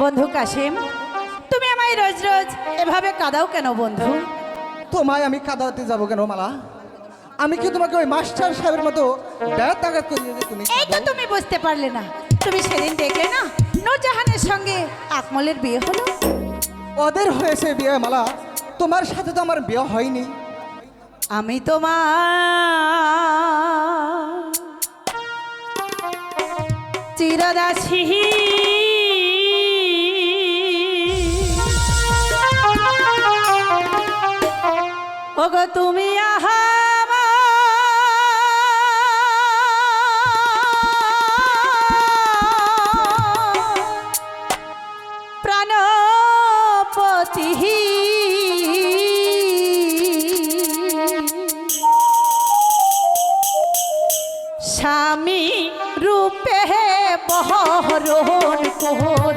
বন্ধু কাশিম তুমি আমায় রোজ রোজ এভাবে কাঁদাও কেন বন্ধু? তোমায় আমি কাদাতে যাব কেন মালা? আমি কি তোমাকে ওই মাস্টার সাহেবের মতো ব্যাট আঘাত করিয়ে যে তুমি এই তো তুমি বুঝতে পারলে না। তুমি সেদিন দেখলে না নূরজাহানের সঙ্গে আকমলের বিয়ে হলো? ওদের হয়েছে বিয়ে মালা। তোমার সাথে তো আমার বিয়ে হয়নি। আমি তোমার চিরদাসী ওগো তুমি আহা স্বামী রূপে বহরণ করব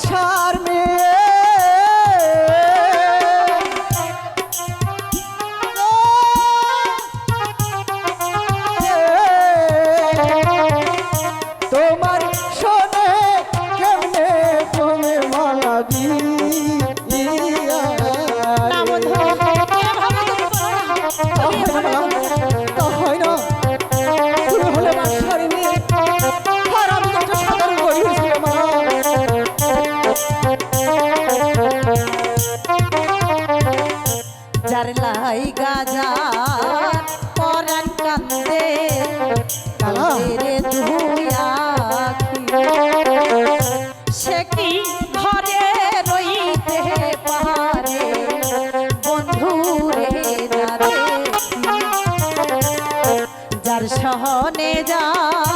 বাচ্চার মেয়ে। তোমার শোনে কেমনে তুমি মালা দিয়া লাই গাজা পরান কান্দে রে আখি। সে কি ঘরে রইতে পারে, বন্ধু রে যার? সহনে যার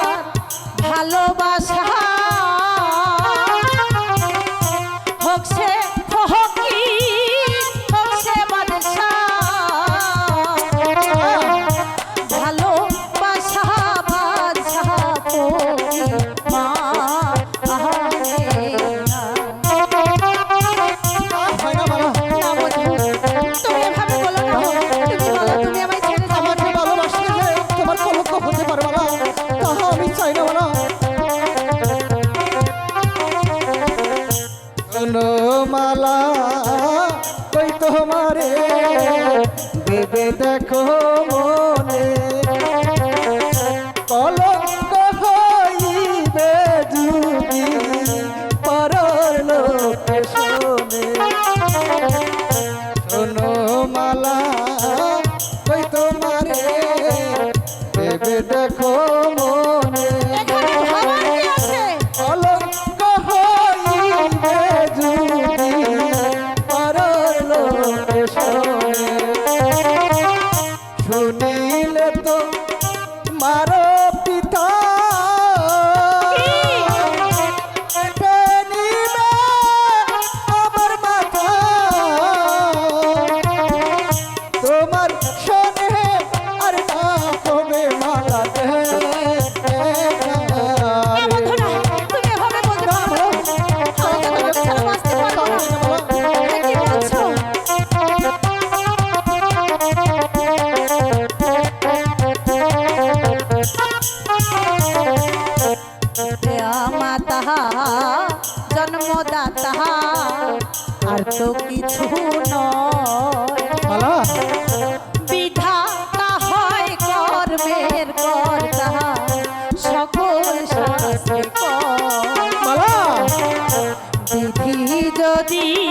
না মালা কই তোমারে ভেবে দেখো মনে কলঙ্ক যদি